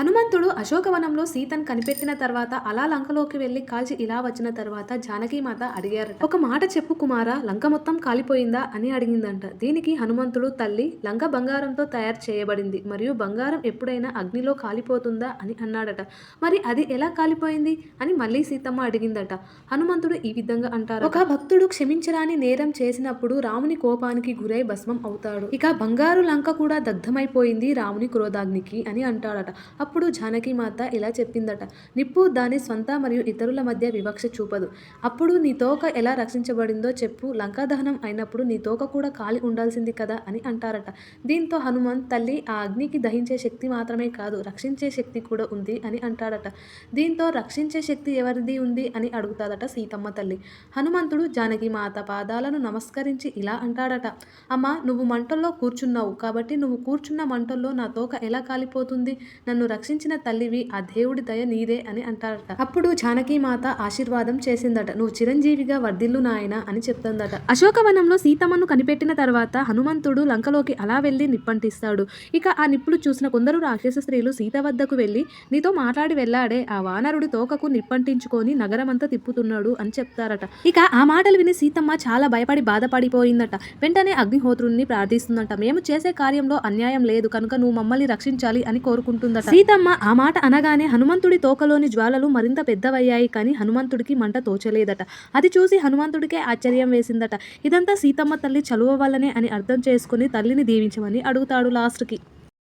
హనుమంతుడు అశోకవనంలో సీతను కనిపెట్టిన తర్వాత అలా లంకలోకి వెళ్ళి కాల్చి ఇలా వచ్చిన తర్వాత జానకీమాత అడిగారు ఒక మాట చెప్పు కుమారా లంక మొత్తం కాలిపోయిందా? అని అడిగిందంట. దీనికి హనుమంతుడు తల్లి లంక బంగారంతో తయారు చేయబడింది మరియు బంగారం ఎప్పుడైనా అగ్నిలో కాలిపోతుందా? అని అన్నాడట. మరి అది ఎలా కాలిపోయింది? అని మళ్ళీ సీతమ్మ అడిగిందట. హనుమంతుడు ఈ విధంగా అంటారు ఒక భక్తుడు క్షమించరాని నేరం చేసినప్పుడు రాముని కోపానికి గురై భస్మం అవుతాడు. ఇక బంగారు లంక కూడా దగ్ధమైపోయింది రాముని క్రోధాగ్నికి అని అంటాడట. అప్పుడు జానకిమాత ఇలా చెప్పిందట నిప్పు దాని స్వంత మరియు ఇతరుల మధ్య వివక్ష చూపదు. అప్పుడు నీ తోక ఎలా రక్షించబడిందో చెప్పు. లంకాదహనం అయినప్పుడు నీ తోక కూడా కాలి ఉండాల్సింది కదా అని అంటారట. దీంతో హనుమాన్ తల్లి ఆ అగ్నికి దహించే శక్తి మాత్రమే కాదు రక్షించే శక్తి కూడా ఉంది అని అంటాడట. దీంతో రక్షించే శక్తి ఎవరిది ఉంది అని అడుగుతాదట సీతమ్మ తల్లి. హనుమంతుడు జానకీమాత పాదాలను నమస్కరించి ఇలా అంటాడట అమ్మా నువ్వు మంటల్లో కూర్చున్నావు కాబట్టి నువ్వు కూర్చున్న మంటల్లో నా తోక ఎలా కాలిపోతుంది? నన్ను రక్షించిన తల్లివి ఆ దేవుడి దయ నీదే అని అంటారట. అప్పుడు జానకీమాత ఆశీర్వాదం చేసిందట. నువ్వు చిరంజీవిగా వర్ధిల్లు నాయన అని చెప్తుందట. అశోకవనంలో సీతమ్మను కనిపెట్టిన తర్వాత హనుమంతుడు లంకలోకి అలా వెళ్ళి నిప్పంటిస్తాడు. ఇక ఆ నిప్పులు చూసిన కొందరు రాక్షస స్త్రీలు సీత వద్దకు వెళ్ళి నీతో మాట్లాడి వెళ్ళాడే ఆ వానరుడి తోకకు నిప్పంటించుకొని నగరమంతా తిప్పుతున్నాడు అని చెప్తారట. ఇక ఆ మాటలు విని సీతమ్మ చాలా భయపడి బాధపడిపోయిందట. వెంటనే అగ్నిహోత్రుణ్ణి ప్రార్థిస్తుందంట. మేము చేసే కార్యంలో అన్యాయం లేదు. కనుక నువ్వు మమ్మల్ని రక్షించాలి అని కోరుకుంటుందట. సీతమ్మ ఆ మాట అనగానే హనుమంతుడి తోకలోని జ్వాలలు మరింత పెద్దవయ్యాయి కానీ హనుమంతుడికి మంట తోచలేదట. అది చూసి హనుమంతుడికే ఆశ్చర్యం వేసిందట. ఇదంతా సీతమ్మ తల్లి చలువ వల్లనే అని అర్థం చేసుకుని తల్లిని దీవించమని అడుగుతాడు లాస్ట్కి.